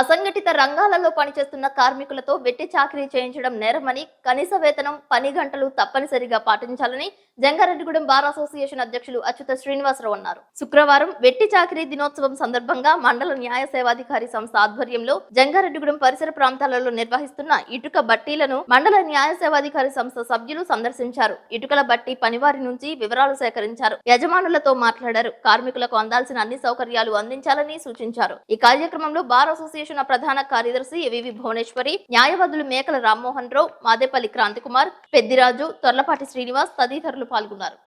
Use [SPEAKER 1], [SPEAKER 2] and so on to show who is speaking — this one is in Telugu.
[SPEAKER 1] అసంఘటిత రంగాలలో పనిచేస్తున్న కార్మికులతో వెట్టి చాకరీ చేయించడం నేరమని కనీస వేతనం పని గంటలు తప్పనిసరిగా పాటించాలని జంగారెడ్డిగూడెం బార్ అసోసియేషన్ అధ్యక్షులు అచ్యుత శ్రీనివాసరావు అన్నారు. శుక్రవారం వెట్టి చాకరీ దినోత్సవం సందర్భంగా మండల న్యాయ సేవాధికారి సంస్థ ఆధ్వర్యంలో జంగారెడ్డిగూడెం పరిసర ప్రాంతాలలో నిర్వహిస్తున్న ఇటుక బట్టీలను మండల న్యాయ సేవాధికారి సంస్థ సభ్యులు సందర్శించారు. ఇటుకల బట్టి పనివారి నుంచి వివరాలు సేకరించారు. యజమానులతో మాట్లాడారు. కార్మికులకు అందాల్సిన అన్ని సౌకర్యాలు అందించాలని సూచించారు. ఈ కార్యక్రమంలో బార్ అసోసియేషన్ ప్రధాన కార్యదర్శి వివి భువనేశ్వరి న్యాయవాదులు మేకల రామ్మోహన్ రావు మాదేపల్లి క్రాంతికుమార్ పెద్దిరాజు తొర్లపాటి శ్రీనివాస్ తదితరులు పాల్గొన్నారు.